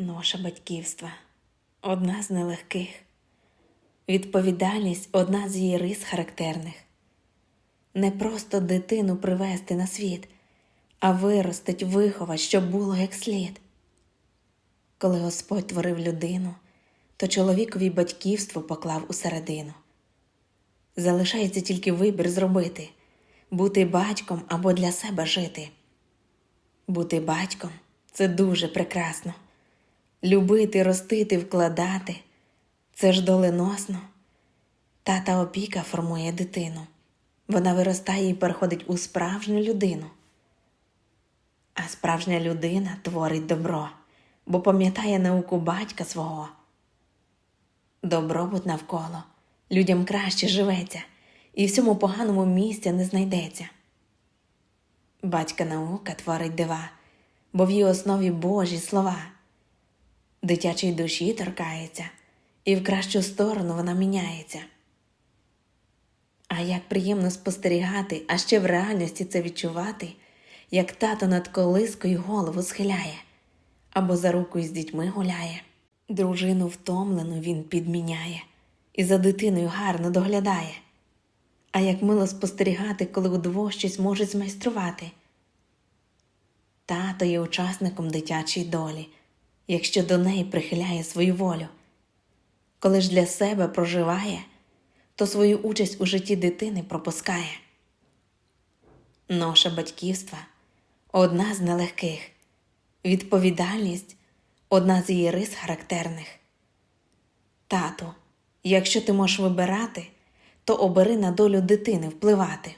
Ноша батьківства одна з нелегких. Відповідальність одна з її рис характерних. Не просто дитину привести на світ, а виростить, виховать, щоб було як слід. Коли Господь творив людину, то чоловікові батьківство поклав усередину. Залишається тільки вибір зробити бути батьком або для себе жити. Бути батьком це дуже прекрасно. Любити, ростити, вкладати це ж доленосно. Тата опіка формує дитину. Вона виростає і переходить у справжню людину. А справжня людина творить добро, бо пам'ятає науку батька свого. Добробут навколо, людям краще живеться, і всьому поганому місця не знайдеться. Батька наука творить дива, бо в її основі Божі слова. Дитячій душі торкається, і в кращу сторону вона міняється. А як приємно спостерігати, а ще в реальності це відчувати, як тато над колискою голову схиляє або за рукою з дітьми гуляє. Дружину втомлену він підміняє і за дитиною гарно доглядає. А як мило спостерігати, коли удвох щось можуть змайструвати. Тато є учасником дитячої долі, якщо до неї прихиляє свою волю. Коли ж для себе проживає, то свою участь у житті дитини пропускає. Ноша батьківства одна з нелегких, відповідальність одна з її рис характерних. Тату, якщо ти можеш вибирати, то обери на долю дитини впливати.